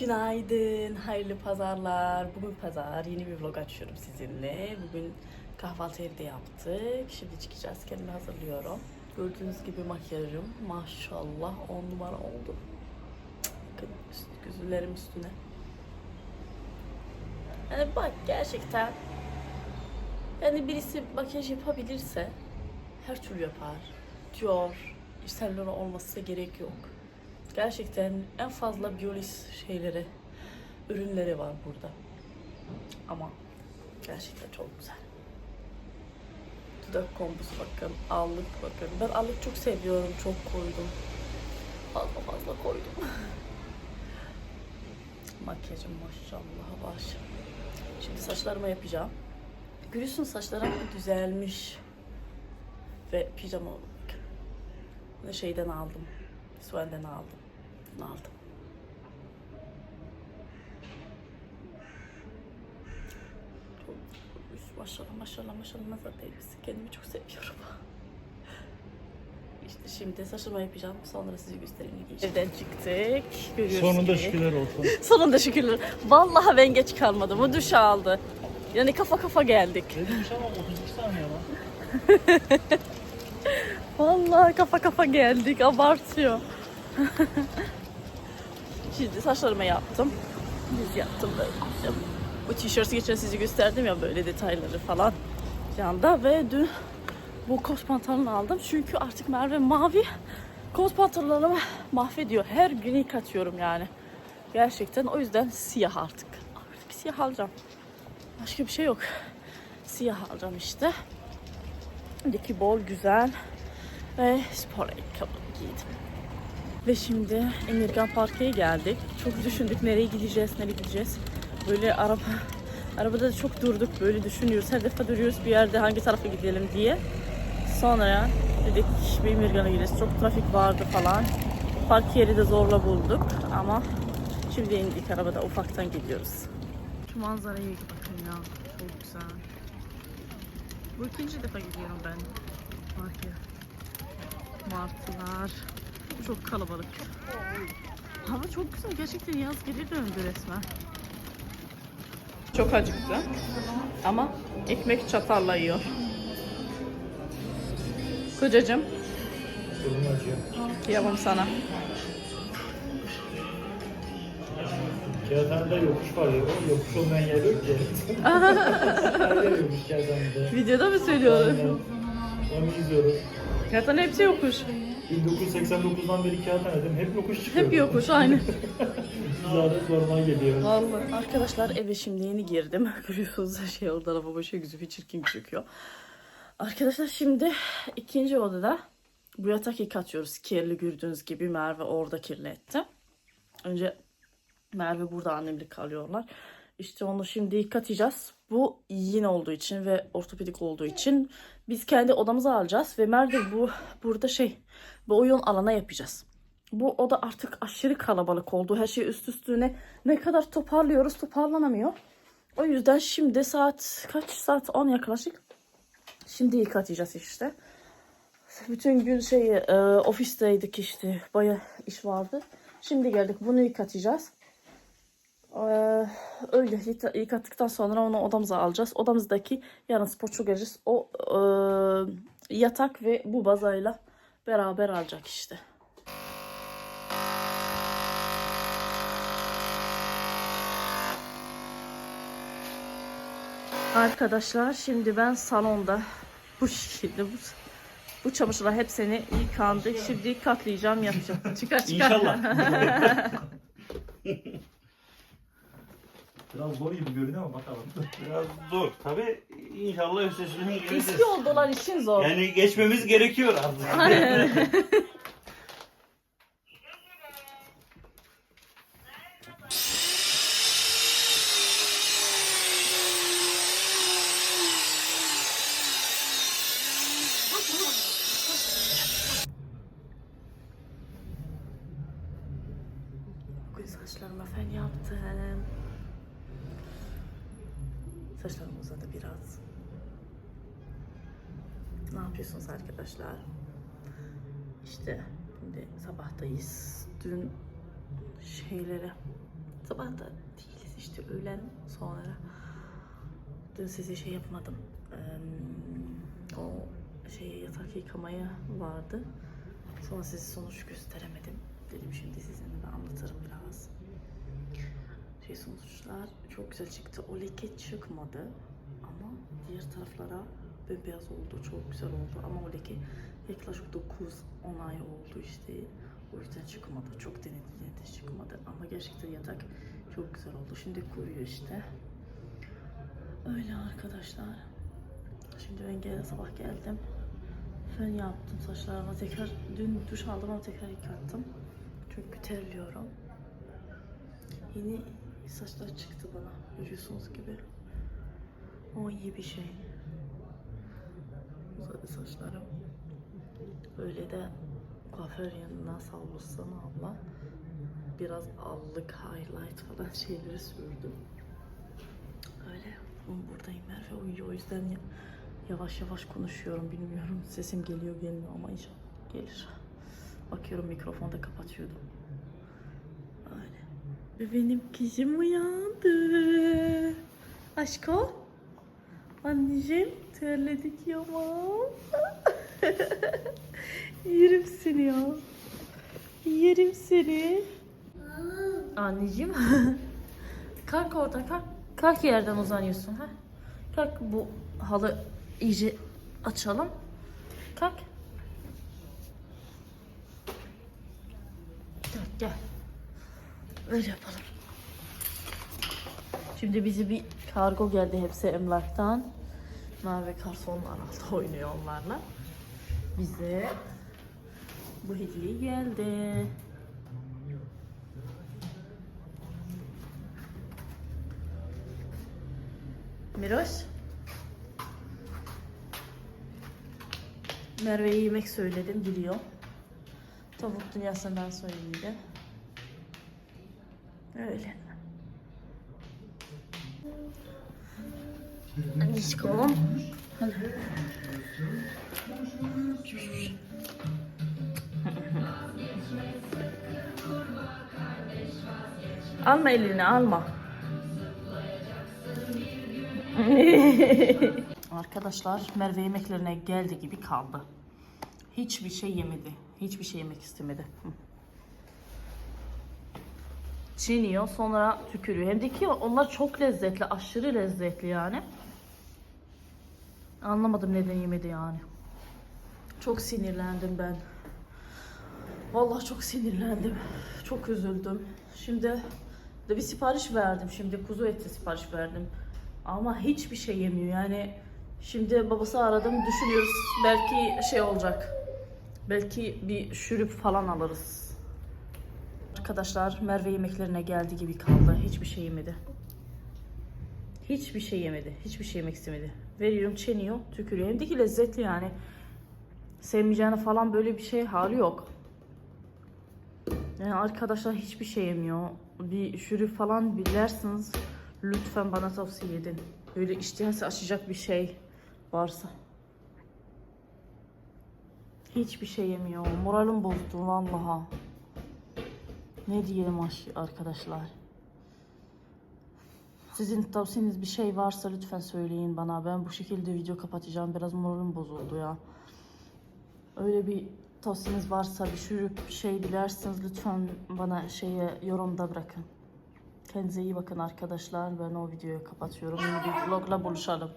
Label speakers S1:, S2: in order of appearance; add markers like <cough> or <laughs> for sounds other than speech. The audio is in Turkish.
S1: Günaydın, hayırlı pazarlar. Bugün pazar, yeni bir vlog açıyorum sizinle. Bugün kahvaltı evde yaptık. Şimdi çıkacağız, kendimi hazırlıyorum. Gördüğünüz gibi makyajım maşallah 10 numara oldu. Bakın üst- gözlerim üstüne. Yani bak gerçekten yani birisi makyaj yapabilirse her türlü yapar. Diyor, Saint olması gerek yok. Gerçekten en fazla biolis şeyleri, ürünleri var burada. Ama gerçekten çok güzel. Dudak kombusu bakın, allık bakın. Ben allık çok seviyorum, çok koydum. Fazla fazla koydum. <laughs> Makyajım maşallah var. Şimdi saçlarımı yapacağım. Görüyorsun saçlarım düzelmiş. Ve pijama şeyden aldım. Suel'den aldım. Bunu aldım. Maşallah maşallah maşallah nazar değmesin. Kendimi çok seviyorum. İşte şimdi saçımı yapacağım. Sonra size göstereyim. Evden çıktık. Görüyoruz
S2: Sonunda
S1: ki-
S2: şükürler olsun. <laughs>
S1: Sonunda şükürler. Vallahi ben geç kalmadım. O duş aldı. Yani kafa kafa geldik.
S2: Dedim ama 32 saniye lan. <laughs>
S1: Vallahi kafa kafa geldik. Abartıyor. <laughs> Şimdi saçlarımı yaptım. Düz yaptım böyle. Bu tişörtü geçen size gösterdim ya böyle detayları falan yanda ve dün bu kot pantolonu aldım. Çünkü artık Merve mavi kot pantolonlarımı mahvediyor. Her gün yıkatıyorum yani. Gerçekten o yüzden siyah artık. Artık siyah alacağım. Başka bir şey yok. Siyah alacağım işte. Diki bol güzel ve spor ayakkabı giydim. Ve şimdi Emirgan Park'a geldik. Çok düşündük nereye gideceğiz, nereye gideceğiz. Böyle araba arabada da çok durduk böyle düşünüyoruz. Her defa duruyoruz bir yerde hangi tarafa gidelim diye. Sonra dedik bir Emirgan'a gideceğiz. Çok trafik vardı falan. Park yeri de zorla bulduk ama şimdi indik arabada ufaktan gidiyoruz. Şu manzaraya bakın ya. Çok güzel. Bu ikinci defa gidiyorum ben parka. Martılar. Çok kalabalık. Hava çok güzel. Gerçekten yaz geri döndü resmen. Çok acıktı. Ama ekmek çatalla yiyor. Kocacığım, kıyamam sana.
S2: Kağıthanede yokuş var ya. O yokuş olmayan yer yok ki. <laughs> Her yer yokuş kağıthanede.
S1: Videoda mı söylüyorum?
S2: Aynen. Onu izliyoruz.
S1: Zaten hepsi yokuş.
S2: 1989'dan beri kağıthanedeyim. Hep yokuş çıkıyor.
S1: Hep yokuş aynı. <laughs>
S2: Zaten sormaya geliyor.
S1: Vallahi. Arkadaşlar eve şimdi yeni girdim. <laughs> Görüyorsunuz şey oldu araba başı gözü çirkin gözüküyor. Arkadaşlar şimdi ikinci odada bu yatak yıkatıyoruz. Kirli gördüğünüz gibi Merve orada kirletti. Önce Merve burada annemle kalıyorlar. İşte onu şimdi yıkatacağız. Bu yine olduğu için ve ortopedik olduğu için biz kendi odamıza alacağız ve Merve bu burada şey bu oyun alana yapacağız. Bu oda artık aşırı kalabalık oldu. Her şey üst üstüne ne kadar toparlıyoruz toparlanamıyor. O yüzden şimdi saat kaç saat 10 yaklaşık. Şimdi yıkatacağız işte. Bütün gün şey e, ofisteydik işte. Baya iş vardı. Şimdi geldik bunu yıkatacağız. Ee, öyle yıka- yıkattıktan sonra onu odamıza alacağız. Odamızdaki yarın sporcu geleceğiz. O e, yatak ve bu bazayla beraber alacak işte. Arkadaşlar şimdi ben salonda bu şekilde bu, bu çamaşırlar hepsini yıkandı. Şimdi katlayacağım yapacağım. Çıkar çıkar.
S2: İnşallah. <laughs> Biraz zor gibi görünüyor ama bakalım. <laughs>
S3: Biraz zor. Tabii inşallah üstesinden geleceğiz.
S1: Eski oldular için zor.
S3: Yani geçmemiz gerekiyor artık.
S1: Aynen. <laughs> Bugün saçlarıma fen yaptım. Saçlarım uzadı biraz. Ne yapıyorsunuz arkadaşlar? İşte şimdi sabahtayız. Dün şeyleri sabah da değiliz işte öğlen sonra. Dün size şey yapmadım. O şey yatak yıkamaya vardı. Sonra size sonuç gösteremedim. Dedim şimdi sizinle de anlatırım biraz. Şey sonuçlar çok güzel çıktı. O leke çıkmadı. Ama diğer taraflara bembeyaz oldu. Çok güzel oldu. Ama o leke yaklaşık 9-10 ay oldu işte. O yüzden çıkmadı. Çok denedim yine de çıkmadı. Ama gerçekten yatak çok güzel oldu. Şimdi kuruyor işte. Öyle arkadaşlar. Şimdi ben gel sabah geldim. Fön yaptım saçlarıma tekrar. Dün duş aldım ama tekrar yıkattım. Çünkü terliyorum. Yeni saçlar çıktı bana. Görüyorsunuz gibi. O iyi bir şey. Uzadı saçlarım. Böyle de kuaför yanına sağ olsun abla. Biraz allık, highlight falan şeyleri sürdüm. Öyle. Buradayım Merve uyuyor. O yüzden ya- yavaş yavaş konuşuyorum. Bilmiyorum sesim geliyor gelmiyor ama inşallah gelir. Bakıyorum mikrofonda kapatıyordum. Öyle. Benim kızım uyandı. Aşko. Anneciğim terledik ya <laughs> Yerim seni ya. Yerim seni. Anneciğim. <laughs> kalk orada kalk. Kalk yerden uzanıyorsun ha. Kalk bu halı iyice açalım. Kalk. Gel gel. Öyle yapalım. Şimdi bizi bir kargo geldi hepsi emlaktan. Mavi kartonlar aldı <laughs> oynuyor onlarla. Bize bu hediye geldi. Miroş. Merve'ye yemek söyledim biliyor. Tavuk dünyasından söyledi. Öyle. Hadi. alma elini alma. <laughs> Arkadaşlar Merve yemeklerine geldi gibi kaldı. Hiçbir şey yemedi. Hiçbir şey yemek istemedi. Çiğniyor sonra tükürüyor. Hem de ki onlar çok lezzetli. Aşırı lezzetli yani. Anlamadım neden yemedi yani. Çok sinirlendim ben. Vallahi çok sinirlendim. Çok üzüldüm. Şimdi de bir sipariş verdim. Şimdi kuzu eti sipariş verdim. Ama hiçbir şey yemiyor. Yani şimdi babası aradım. Düşünüyoruz belki şey olacak. Belki bir şürüp falan alırız. Arkadaşlar Merve yemeklerine geldi gibi kaldı. Hiçbir şey yemedi. Hiçbir şey yemedi. Hiçbir şey yemek istemedi. Veriyorum çeniyor, tükürüyor. Hem de ki lezzetli yani. Sevmeyeceğine falan böyle bir şey hali yok. Yani arkadaşlar hiçbir şey yemiyor. Bir şürüp falan bilersiniz. Lütfen bana tavsiye edin. Böyle iştihası açacak bir şey varsa. Hiçbir şey yemiyor. Moralim bozdu vallaha. Ne diyelim aş- arkadaşlar. Sizin tavsiyeniz bir şey varsa lütfen söyleyin bana. Ben bu şekilde video kapatacağım. Biraz moralim bozuldu ya. Öyle bir tavsiyeniz varsa bir şurup bir şey dilerseniz lütfen bana şeye yorumda bırakın. Kendinize iyi bakın arkadaşlar. Ben o videoyu kapatıyorum. Yeni bir vlogla buluşalım.